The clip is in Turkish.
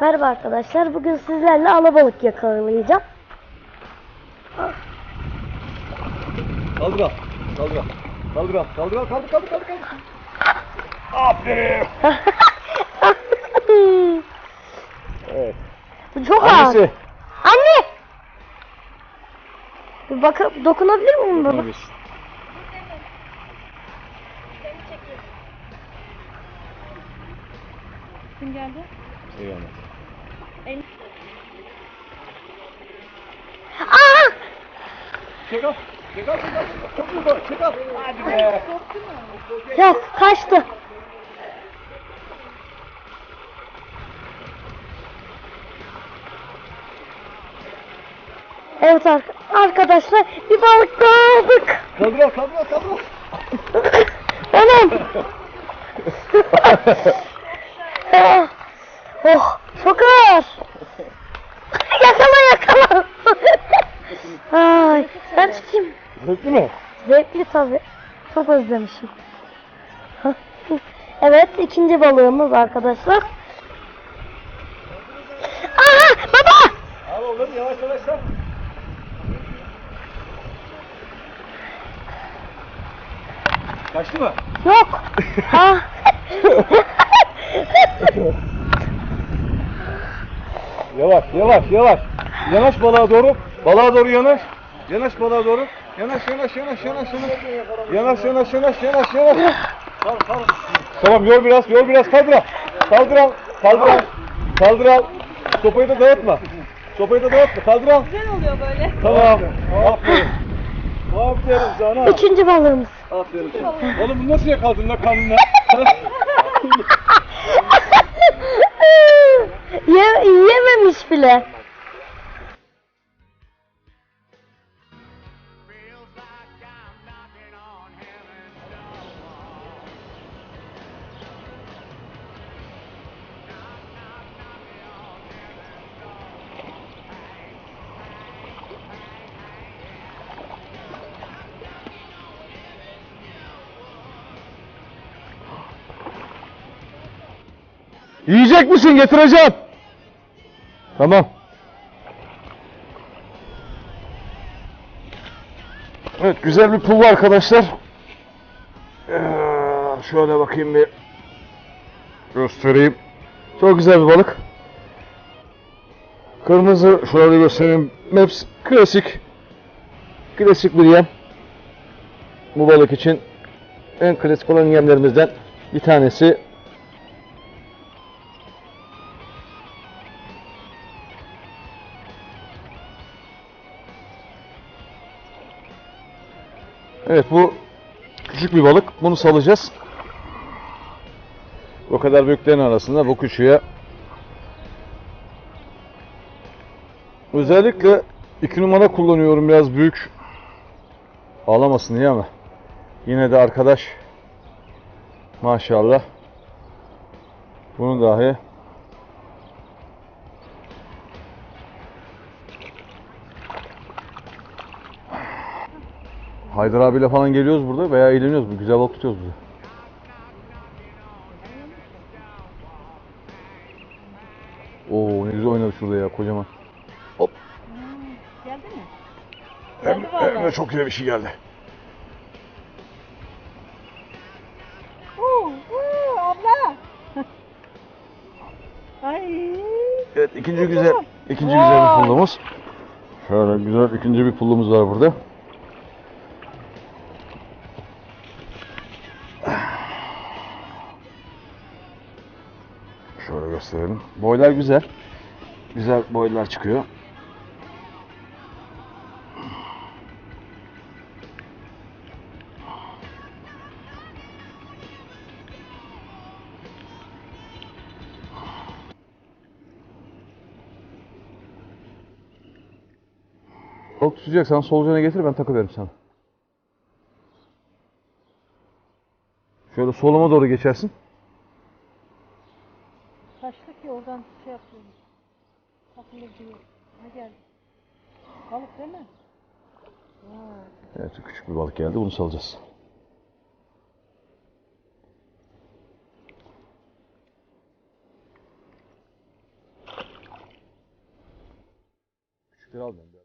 Merhaba arkadaşlar. Bugün sizlerle alabalık yakalayacağım. Kaldır al. Kaldır al. Kaldır al. Kaldır al. Kaldır kaldır kaldır. kaldır. Aferin. Evet. Bu çok ağır. Hangisi? Anne! Bir bakıp dokunabilir miyim baba? Hangisi? Kim geldi? Eyvallah. Aa! Çek al. Çek al. Çek al. Çok güzel. Çek al. Hadi be. Yok kaçtı. Evet ark- arkadaşlar bir balık daha aldık. Kaldır al. Kaldır al. Kaldır al. Anam. oh, ağır. yakala yakala. Ay, ben tutayım. Zevkli mi? Zevkli tabi. Çok özlemişim. evet ikinci balığımız arkadaşlar. Aha baba. Al oğlum yavaş yavaş sen. Kaçtı mı? Yok. Ah. Yavaş yavaş yavaş. Yanaş balığa doğru. Balığa doğru yanaş. Yanaş balığa doğru. Yanaş yanaş yanaş yanaş yanaş. Yanaş yanaş yanaş yanaş yanaş. Tamam yor biraz yor biraz kaldır al. Kaldır al. Kaldır al. Kaldır al. Sopayı da dağıtma. Sopayı da dağıtma. Kaldır al. Güzel oluyor böyle. Tamam. Aferin. Aferin sana. Üçüncü balığımız. Aferin sana. Oğlum bunu nasıl yakaladın lan kanunla? Ye, bile. Yiyecek misin? Getireceğim. Tamam. Evet güzel bir pul arkadaşlar. Ee, şöyle bakayım bir göstereyim. Çok güzel bir balık. Kırmızı şöyle göstereyim. Maps klasik. Klasik bir yem. Bu balık için en klasik olan yemlerimizden bir tanesi. Evet bu küçük bir balık. Bunu salacağız. O kadar büyüklerin arasında bu küçüğe özellikle iki numara kullanıyorum biraz büyük ağlamasın diye ama yine de arkadaş maşallah bunu dahi Haydar abiyle falan geliyoruz burada veya eğleniyoruz. Bu güzel balık tutuyoruz burada. Oo ne güzel oynadı şurada ya kocaman. Hop. Geldi mi? Hem, Geldi vallahi. hem de çok güzel bir şey geldi. Oo, oo, abla. Ay. Evet ikinci güzel ikinci güzel bir pullumuz. Şöyle güzel ikinci bir pullumuz var burada. Gösterelim. Boylar güzel. Güzel boylar çıkıyor. Balık tutacaksan solucana getir ben takıverim sana. Şöyle soluma doğru geçersin. Altındaki şey. ne geldi? Balık değil mi? Ha. Evet küçük bir balık geldi. Bunu salacağız. Küçükleri al ben de.